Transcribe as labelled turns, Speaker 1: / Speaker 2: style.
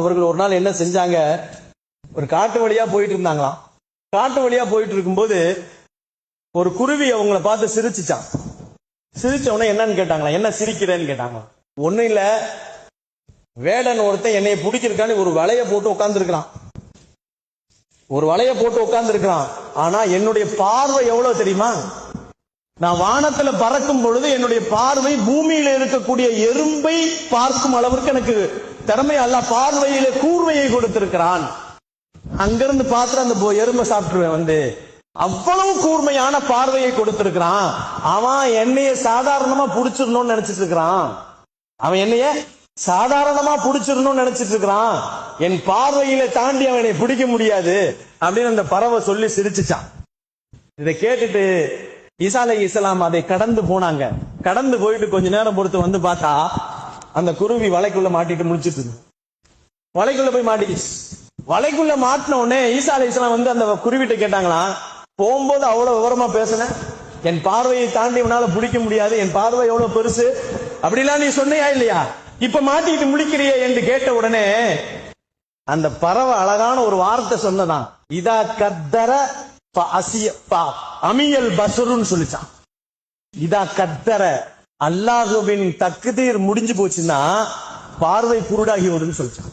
Speaker 1: அவர்கள் ஒரு நாள் என்ன செஞ்சாங்க? ஒரு காட்டு வழியா போயிட்டு இருந்தாங்களாம். காட்டு வழியா போயிட்டு இருக்கும்போது ஒரு குருவி அவங்கள பார்த்து சிரிச்சுச்சான் சிரிச்ச என்னன்னு கேட்டாங்களா என்ன சிரிக்கிறேன்னு கேட்டாங்களாம். ஒண்ணும் இல்ல. வேடன் ஒருத்தன் என்னைய பிடிக்கிறதுக்காண்டி ஒரு வலைய போட்டு உட்காந்துருக்கிறான் ஒரு வலைய போட்டு உட்காந்துருக்கிறான் ஆனா என்னுடைய பார்வை எவ்வளவு தெரியுமா? நான் வானத்துல பறக்கும் பொழுது என்னுடைய பார்வை பூமியில இருக்கக்கூடிய எறும்பை பார்க்கும் அளவிற்கு எனக்கு திறமை அல்ல. பார்வையில கூர்மையை கொடுத்திருக்கிறான். அங்கிருந்து பார்த்து அந்த எறும்பை சாப்பிட்டுருவேன் வந்து. அவ்வளவு கூர்மையான பார்வையை கொடுத்திருக்கிறான். அவன் என்னைய சாதாரணமா புடிச்சிடணும்னு நினைச்சிட்டு இருக்கிறான் அவன் என்னைய சாதாரணமா புடிச்சிடணும்னு நினைச்சிட்டு இருக்கிறான் என் பார்வையில தாண்டி அவன் என்னை பிடிக்க முடியாது அப்படின்னு அந்த பறவை சொல்லி சிரிச்சுச்சான். இதை கேட்டுட்டு ஈசா அலை இஸ்லாம் அதை கடந்து போனாங்க. கடந்து போயிட்டு கொஞ்ச நேரம் பொறுத்து வந்து பார்த்தா அந்த குருவி வலைக்குள்ள மாட்டிட்டு முடிச்சிட்டு வலைக்குள்ள போய் மாட்டிக்கிச்சு. வலைக்குள்ள மாட்டின உடனே ஈசா அலை இஸ்லாம் வந்து அந்த குருவிட்ட கேட்டாங்களாம் போகும்போது அவ்வளவு விவரமா பேசினேன் என் பார்வையை தாண்டி உன்னால பிடிக்க முடியாது. என் பார்வை எவ்வளவு பெருசு? அப்படிலாம் நீ சொன்னியா இல்லையா? இப்ப மாட்டிக்கிட்டு முடிக்கிறிய என்று கேட்ட உடனே அந்த பறவை அழகான ஒரு வார்த்தை சொன்னதான். இதா கத்தர அமியல் பசருன்னு சொல்லிச்சான். இதா கத்தர அல்லாஹுவின் தக்குதீர் முடிஞ்சு போச்சுன்னா பார்வை குருடாகி வரும்னு சொல்லிச்சான்.